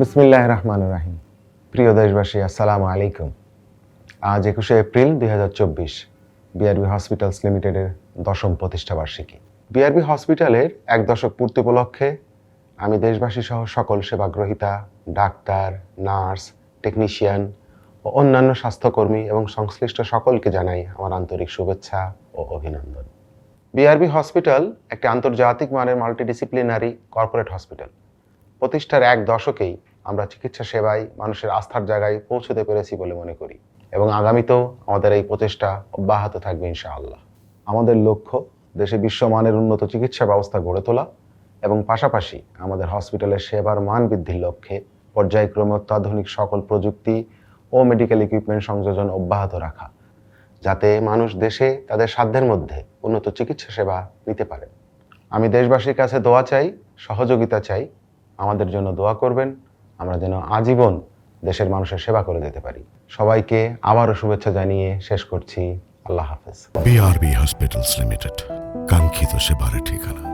বিসমিল্লাহ রহমান রাহিম। প্রিয় দেশবাসী, আসসালামু আলাইকুম। আজ একুশে এপ্রিল দুই হাজার চব্বিশ, বিআরবি হসপিটালস লিমিটেডের দশম প্রতিষ্ঠা বার্ষিকী। বিআরবি হসপিটালের এক দশক পূর্তি উপলক্ষে আমি দেশবাসী সহ সকল সেবাগ্রহীতা, ডাক্তার, নার্স, টেকনিশিয়ান ও অন্যান্য স্বাস্থ্যকর্মী এবং সংশ্লিষ্ট সকলকে জানাই আমার আন্তরিক শুভেচ্ছা ও অভিনন্দন। বিআরবি হসপিটাল একটি আন্তর্জাতিক মানের মাল্টিডিসিপ্লিনারি কর্পোরেট হসপিটাল প্রতিষ্ঠার এক দশকেই আমরা চিকিৎসা সেবায় মানুষের আস্থার জায়গায় পৌঁছতে পেরেছি বলে মনে করি। এবং আগামীতেও আমাদের এই প্রচেষ্টা অব্যাহত থাকবে ইনশাআল্লাহ। আমাদের লক্ষ্য, দেশে বিশ্বমানের উন্নত চিকিৎসা ব্যবস্থা গড়ে তোলা এবং পাশাপাশি আমাদের হসপিটালের সেবার মান বৃদ্ধির লক্ষ্যে পর্যায়ক্রমে অত্যাধুনিক সকল প্রযুক্তি ও মেডিকেল ইকুইপমেন্ট সংযোজন অব্যাহত রাখা, যাতে মানুষ দেশে তাদের সাধ্যের মধ্যে উন্নত চিকিৎসা সেবা নিতে পারে। আমি দেশবাসীর কাছে দোয়া চাই, সহযোগিতা চাই। আমাদের জন্য দোয়া করবেন। আমরা যেন আজীবন দেশের মানুষের সেবা করে যেতে পারি। সবাইকে আবারও শুভেচ্ছা জানিয়ে শেষ করছি। আল্লাহ হাফেজ। বিআরবি হসপিটালস লিমিটেড কাঙ্ক্ষিত সেবার ঠিকানা।